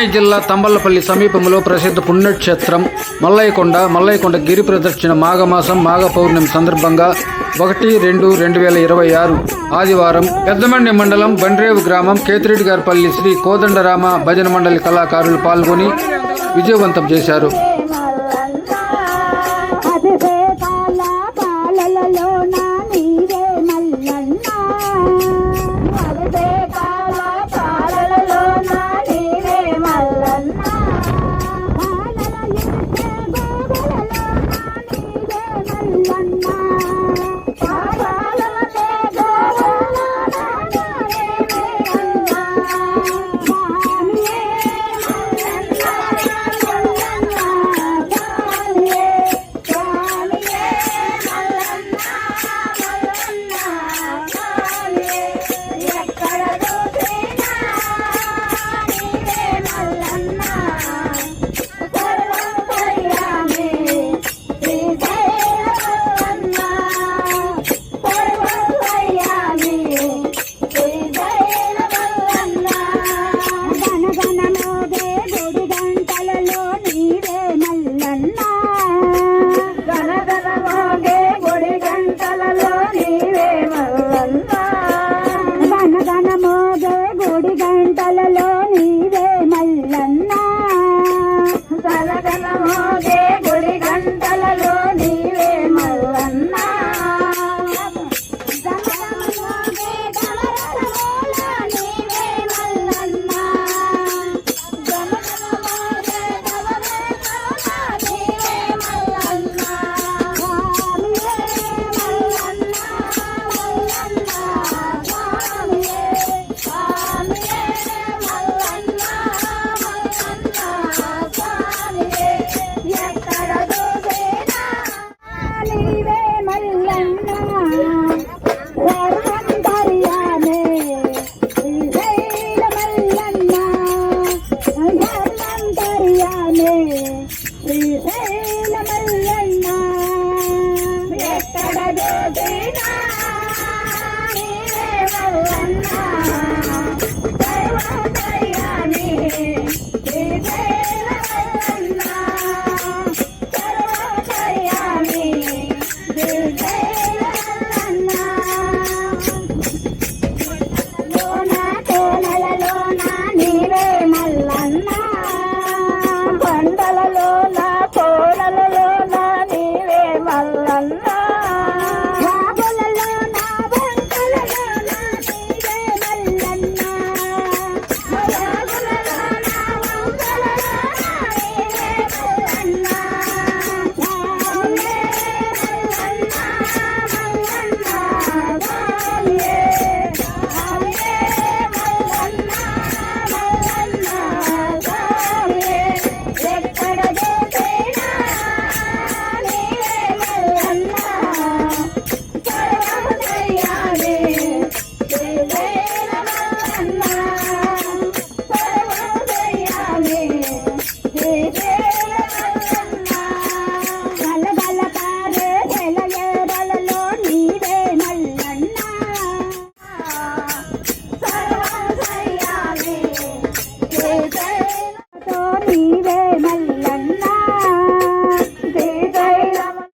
అన్నమయ్య జిల్లా తంబలపల్లి సమీపంలో ప్రసిద్ధ పుణ్యక్షేత్రం మల్లయ్యకొండ. మల్లయ్యకొండ గిరి ప్రదక్షిణ మాఘమాసం మాఘ పౌర్ణమి సందర్భంగా ఒకటి రెండు రెండు వేల ఇరవై ఆరు ఆదివారం పెద్దమండి మండలం బండ్రేవు గ్రామం కేతిరెడ్డిగారిపల్లి శ్రీ కోదండరామ భజన మండలి కళాకారులు పాల్గొని విజయవంతం చేశారు. గంటలలో đi đi cho kênh Ghiền Mì Gõ Để không bỏ lỡ những video hấp dẫn